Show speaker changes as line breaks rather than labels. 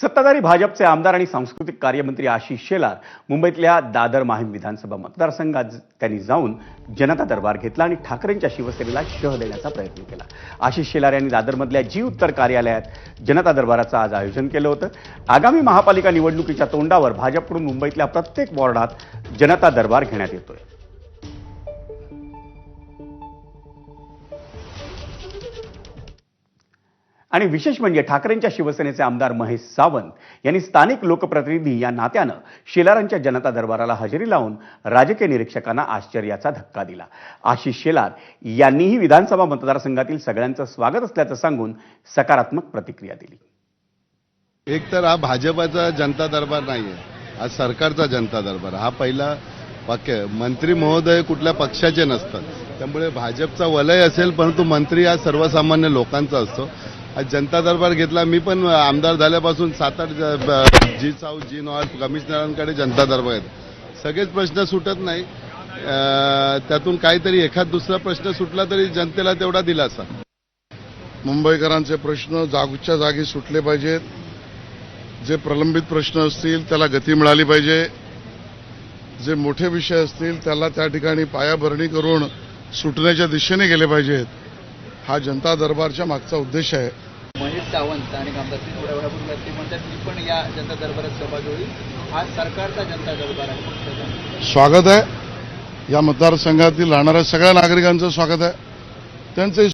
सत्ताधारी भाजपचे आमदार आणि सांस्कृतिक कार्यमंत्री आशिष शेलार मुंबईतल्या दादर माहीम विधानसभा मतदारसंघात त्यांनी जाऊन जनता दरबार घेतला आणि ठाकरेंच्या शिवसेनेला शह देण्याचा प्रयत्न केला. आशिष शेलार यांनी दादरमधल्या जी उत्तर कार्यालयात जनता दरबाराचं आज आयोजन केलं होतं. आगामी महापालिका निवडणुकीच्या तोंडावर भाजपकडून मुंबईतल्या प्रत्येक वॉर्डात जनता दरबार घेण्यात येतोय. आणि विशेष म्हणजे ठाकरेंच्या शिवसेनेचे आमदार महेश सावंत यांनी स्थानिक लोकप्रतिनिधी या नात्यानं शेलारांच्या जनता दरबाराला हजेरी लावून राजकीय निरीक्षकांना आश्चर्याचा धक्का दिला. आशिष शेलार यांनीही विधानसभा मतदारसंघातील सगळ्यांचं स्वागत असल्याचं सांगून सकारात्मक प्रतिक्रिया दिली.
एक तर हा भाजपाचा जनता दरबार नाहीये हा सरकारचा जनता दरबार हा पहिला वाक्य मंत्री महोदय कुठल्या पक्षाचे नसतात. त्यामुळे भाजपचा वलय असेल परंतु मंत्री हा सर्वसामान्य लोकांचा असतो. जनता दरबार घेतला. मी पण आमदार झाल्यापासून सात आठ ज- जी साऊथ जी नॉर्थ कमिशनरांकडे जनता दरबार आहेत सगळेच प्रश्न सुटत नाही. त्यातून काहीतरी एखाद दुसरा प्रश्न सुटला तरी जनतेला तेवढा दिलासा.
मुंबईकरांचे प्रश्न जागच्या जागी सुटले पाहिजेत. जे प्रलंबित प्रश्न असतील त्याला गती मिळाली पाहिजे. जे मोठे विषय असतील त्याला त्या ठिकाणी पायाभरणी करून सुटण्याच्या दिशेने गेले पाहिजेत. हा जनता दरबारच्या मागचा उद्देश आहे.
महेश सावंत आणि आमदार श्री थोड्या वेळापूर्वी ते म्हणतात मी पण या जनता दरबारात सहभागी होईल. हा सरकारचा जनता दरबार आहे.
स्वागत आहे. या मतदारसंघातील राहणाऱ्या सगळ्या नागरिकांचं स्वागत आहे. त्यांचं